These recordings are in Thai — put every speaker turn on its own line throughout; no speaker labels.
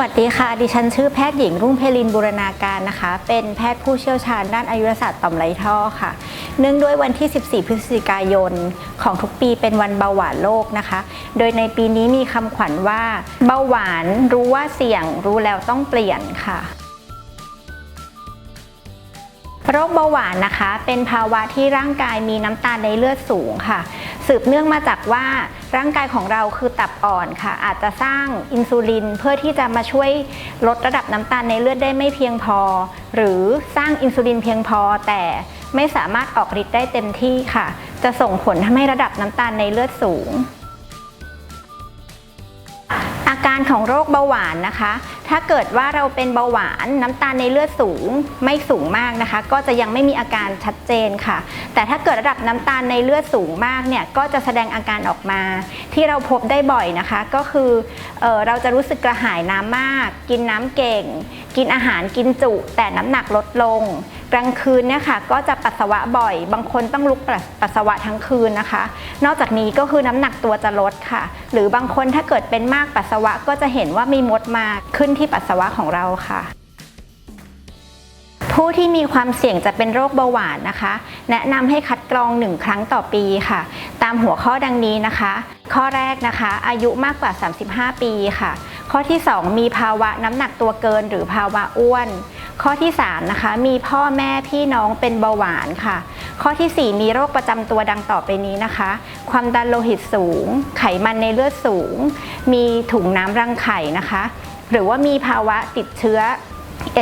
วัสดีค่ะ ดิฉันชื่อแพทย์หญิงรุ่งเพลินบูรณาการนะคะ เป็นแพทย์ผู้เชี่ยวชาญด้านอายุรศาสตร์ต่อมไรท่อค่ะ เนื่องด้วยวันที่ 14 พฤศจิกายนของทุกปีเป็นวันเบาหวานโลกนะคะ โดยในปีนี้มีคำขวัญว่า เบาหวานรู้ว่าเสี่ยงรู้แล้วต้องเปลี่ยนค่ะ โรคเบาหวานนะคะ เป็นภาวะที่ร่างกายมีน้ำตาลในเลือดสูงค่ะ สืบเนื่องมาจากว่าร่างกายของเราคือตับอ่อนค่ะ อาจจะสร้างอินซูลินเพื่อที่จะมาช่วยลดระดับน้ำตาลในเลือดได้ไม่เพียงพอ หรือสร้างอินซูลินเพียงพอแต่ไม่สามารถออกฤทธิ์ได้เต็มที่ค่ะ จะส่งผลทำให้ระดับน้ำตาลในเลือดสูง อาการของโรคเบาหวานนะคะ ถ้าเกิดว่าเราเป็นเบาหวานน้ำตาลในเลือดสูงไม่สูงมากนะคะ ก็จะยังไม่มีอาการชัดเจนค่ะ แต่ถ้าเกิดระดับน้ำตาลในเลือดสูงมากเนี่ยก็จะแสดงอาการออกมา ที่เราพบได้บ่อยนะคะ ก็คือเออเราจะรู้สึกกระหายน้ำมาก กินน้ำเก่ง กินอาหารกินจุ แต่น้ำหนักลดลง กลางคืนเนี่ยค่ะก็จะปัสสาวะบ่อย บางคนต้องลุกปัสสาวะทั้งคืนนะคะ นอกจากนี้ก็คือน้ำหนักตัวจะลดค่ะ หรือบางคนถ้าเกิดเป็นมากปัสสาวะก็จะเห็นว่ามีมดมาขึ้นที่ปัสสาวะของเราค่ะผู้ที่มีความเสี่ยงจะเป็นโรคเบาหวานนะคะ แนะนำให้คัดกรองหนึ่งครั้งต่อปีค่ะ ตามหัวข้อดังนี้นะคะ ข้อแรกนะคะ อายุมากกว่า 35 ปีค่ะ ข้อที่ 2 มีภาวะน้ำหนักตัวเกินหรือภาวะอ้วน ข้อที่3นะคะมีพ่อแม่พี่น้องเป็นเบาหวานค่ะ ข้อทีสี่ 4 มีโรคประจำตัวดังต่อไปนี้นะคะ ความดันโลหิตสูง ไขมันในเลือดสูง มีถุงน้ำรังไข่นะคะ หรือว่ามีภาวะติดเชื้อ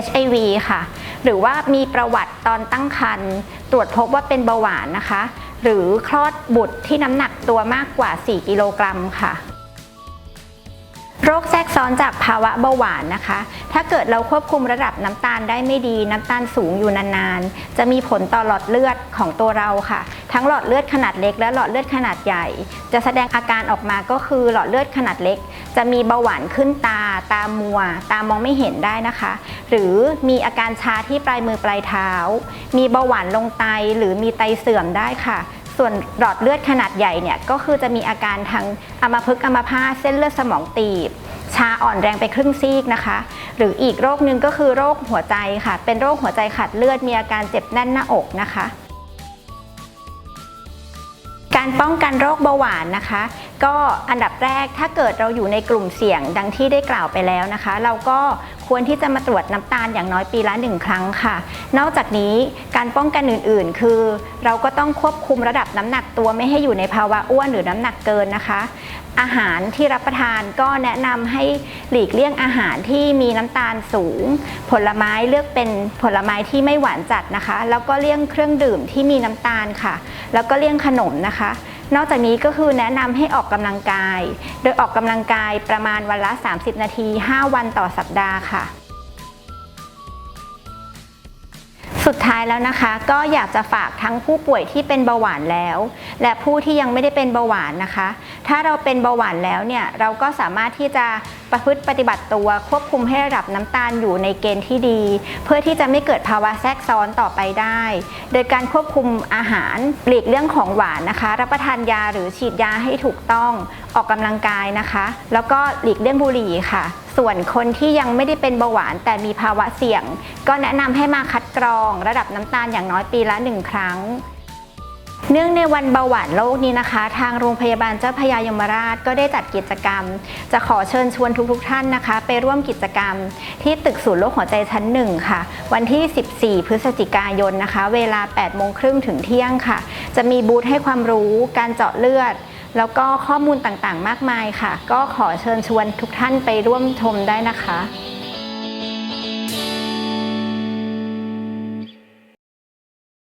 HIV ค่ะ หรือว่ามีประวัติตอนตั้งครรภ์ตรวจพบว่าเป็นเบาหวานนะคะ หรือคลอดบุตรที่น้ำหนักตัวมากกว่า 4 กิโลกรัมค่ะ โรคแทรกซ้อนจากภาวะเบาหวานนะคะ ถ้าเกิดเราควบคุมระดับน้ำตาลได้ไม่ดี น้ำตาลสูงอยู่นานๆ จะมีผลต่อหลอดเลือดของตัวเราค่ะ ทั้งหลอดเลือดขนาดเล็ก และหลอดเลือดขนาดใหญ่ จะแสดงอาการออกมาก็คือหลอดเลือดขนาดเล็ก จะมีเบาหวานขึ้นตา ตามัว ตามองไม่เห็นได้นะคะ หรือมีอาการชาที่ปลายมือปลายเท้า มีเบาหวานลงไตหรือมีไตเสื่อมได้ค่ะส่วนหลอดเลือดขนาดใหญ่เนี่ยก็คือจะมีอาการทางอัมพฤกษ์อัมพาตเส้นเลือดสมองตีบ ชาอ่อนแรงไปครึ่งซีกนะคะ หรืออีกโรคหนึ่งก็คือโรคหัวใจค่ะ เป็นโรคหัวใจขาดเลือดมีอาการเจ็บแน่นหน้าอกนะคะ การป้องกันโรคเบาหวานนะคะ ก็อันดับแรกถ้าเกิดเราอยู่ในกลุ่มเสี่ยงดังที่ได้กล่าวไปแล้วนะคะ เราก็ ควรที่จะมาตรวจน้ำตาลอย่างน้อยปีละหนึ่งครั้งค่ะ นอกจากนี้การป้องกันอื่นๆ คือ เราก็ต้องควบคุมระดับน้ำหนักตัวไม่ให้อยู่ในภาวะอ้วนหรือน้ำหนักเกินนะคะ อาหารที่รับประทานก็แนะนำให้หลีกเลี่ยงอาหารที่มีน้ำตาลสูง ผลไม้เลือกเป็นผลไม้ที่ไม่หวานจัดนะคะ แล้วก็เลี่ยงเครื่องดื่มที่มีน้ำตาลค่ะ แล้วก็เลี่ยงขนมนะคะ นอกจากนี้ก็คือแนะนำให้ออกกำลังกาย โดยออกกำลังกายประมาณวันละ 30 นาที 5 วันต่อสัปดาห์ค่ะ สุดท้ายแล้วนะคะ ก็อยากจะฝากทั้งผู้ป่วยที่เป็นเบาหวานแล้ว และผู้ที่ยังไม่ได้เป็นเบาหวานนะคะ ถ้าเราเป็นเบาหวานแล้วเนี่ยเราก็สามารถที่จะประพฤติปฏิบัติตัวควบคุมให้ระดับน้ำตาลอยู่ในเกณฑ์ที่ดี เพื่อที่จะไม่เกิดภาวะแทรกซ้อนต่อไปได้ โดยการควบคุมอาหารหลีกเรื่องของหวานนะคะ รับประทานยาหรือฉีดยาให้ถูกต้อง ออกกำลังกายนะคะ แล้วก็หลีกเลี่ยงบุหรี่ค่ะ ส่วนคนที่ยังไม่ได้เป็นเบาหวานแต่มีภาวะเสี่ยง ก็แนะนำให้มาคัดกรอง ระดับน้ำตาลอย่างน้อยปีละหนึ่งครั้ง เนื่องในวันเบาหวานโลกนี้นะคะ ทางโรงพยาบาลเจ้าพยายมราชก็ได้จัดกิจกรรม จะขอเชิญชวนทุกๆท่านนะคะ ไปร่วมกิจกรรม ที่ตึกศูนย์โรคหัวใจชั้นหนึ่งค่ะ วันที่ 14 พฤศจิกายนนะคะ เวลา8โมงครึ่งถึงเที่ยงค่ะ จะมีบูธให้ความรู้การเจาะเลือด แล้วก็ข้อมูลต่างๆ มากมายค่ะ ก็ขอเชิญชวนทุกท่านไปร่วมชมได้นะคะ